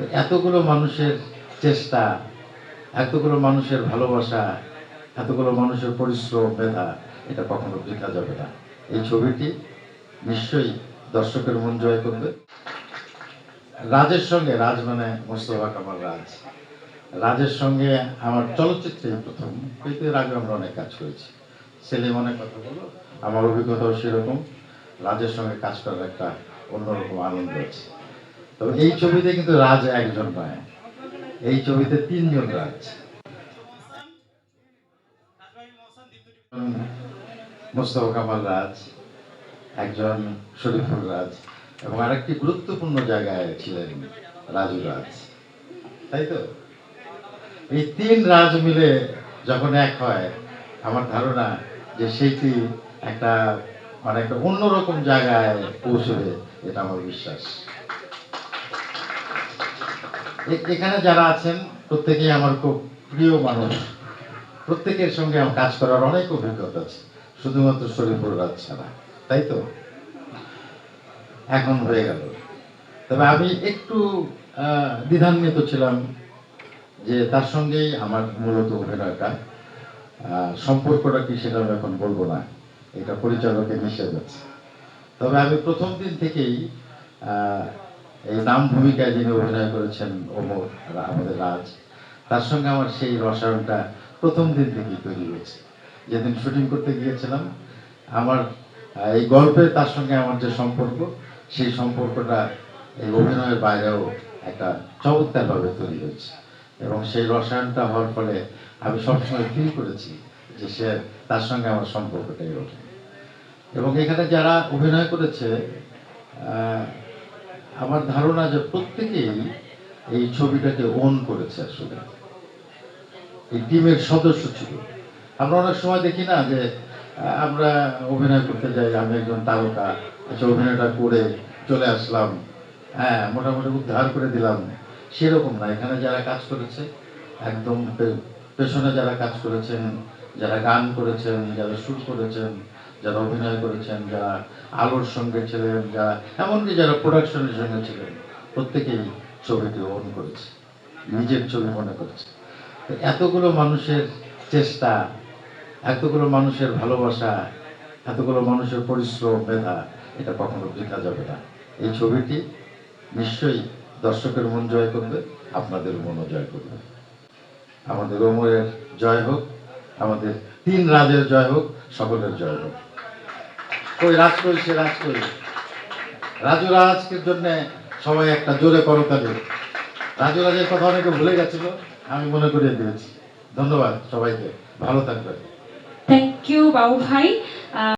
এতগুলো মানুষের চেষ্টা, এতগুলো মানুষের ভালোবাসা, এতগুলো মানুষের পরিশ্রম, মেধা, এটা কখনো বৃথা যাবে না। এই ছবিটি নিশ্চয়ই দর্শকের মন জয় করবে। রাজের সঙ্গে রাজ মানে মোস্তফা কামাল রাজ। রাজের সঙ্গে আমার চলচ্চিত্রে প্রথম এর আগে আমরা অনেক কাজ করেছি। সেলিম অনেক কথা বলো, আমার অভিজ্ঞতাও সেরকম। রাজের সঙ্গে কাজ করার একটা অন্যরকম আনন্দ আছে। তবে এই ছবিতে কিন্তু রাজ একজন নয়। এই ছবিতে তিনজন রাজ। মোস্তফা কামাল রাজ, একজন শরীফুল রাজ এবং আরেকটি গুরুত্বপূর্ণ জায়গায় ছিলেন রাজু রাজ। তাই তো? এই তিন রাজ মিলে যখন এক হয়, আমার ধারণা যে সেইটি একটা মানে একটা অন্যরকম জায়গায় পৌঁছবে, এটা আমার বিশ্বাস। এখানে যারা আছেন, প্রত্যেকেই আমার খুব প্রিয় মানুষ। প্রত্যেকের সঙ্গে আমার কাজ করার অনেক অভিজ্ঞতা আছে, শুধুমাত্র শরীফুল রাজ ছাড়া, তাই তো? এখন হয়ে গেল। তবে আমি একটু দ্বিধান্বিত ছিলাম যে তার সঙ্গেই আমার মূলত অভিনয়টা। সম্পর্কটা কি সেটা আমি এখন বলব না, এটা পরিচালকের নিষেধ যাচ্ছে তবে আমি প্রথম দিন থেকেই এই নাম ভূমিকায় যিনি অভিনয় করেছেন ওমর আমাদের রাজ, তার সঙ্গে আমার সেই রসায়নটা প্রথম দিন থেকেই তৈরি হয়েছে। যেদিন শুটিং করতে গিয়েছিলাম, আমার এই গল্পে তার সঙ্গে আমার যে সম্পর্ক, সেই সম্পর্কটা এই অভিনয়ের বাইরেও একটা চমৎকারভাবে তৈরি হয়েছে এবং সেই রসায়নটা হওয়ার ফলে আমি সবসময় ফিল করেছি যে সে তার সঙ্গে আমার সম্পর্কটাই ওঠে। এবং এখানে যারা অভিনয় করেছে আমার ধারণা যে প্রত্যেকেই এই ছবিটাকে ওন করেছে আসলে। এই টিমের সদস্য ছিল। আমরা অনেক সময় দেখি না যে আমরা অভিনয় করতে যাই, আমি একজন তারকা আচ্ছা অভিনয়টা করে চলে আসলাম। হ্যাঁ মোটামুটি উদ্ধার করে দিলাম। সেরকম না। এখানে যারা কাজ করেছে, একদম পেছনে যারা কাজ করেছেন, যারা গান করেছেন, যারা সুর করেছেন যারা অভিনয় করেছেন, যারা আলোর সঙ্গে ছিলেন, যারা এমনকি যারা প্রোডাকশনের সঙ্গে ছিলেন, প্রত্যেকেই ছবিটি ওন করেছে, নিজের ছবি মনে করেছে। এতগুলো মানুষের চেষ্টা, এতগুলো মানুষের ভালোবাসা, এতগুলো মানুষের পরিশ্রম, মেধা, এটা কখনো বৃথা যাবে না। এই ছবিটি নিশ্চয়ই দর্শকের মন জয় করবে, আপনাদের মনও জয় করবে। আমাদের ওমরের জয় হোক, আমাদের তিন রাজের জয় হোক, সকলের জয় হোক। কই, রাজ করি, সে রাজ করি। রাজু রাজকের জন্য সবাই একটা জোরে করতালি রাজু রাজের কথা অনেকে ভুলে গেছিল আমি মনে করিয়ে দিয়েছি। ধন্যবাদ সবাইকে, ভালো থাকবেন। থ্যাংক ইউ বাবু ভাই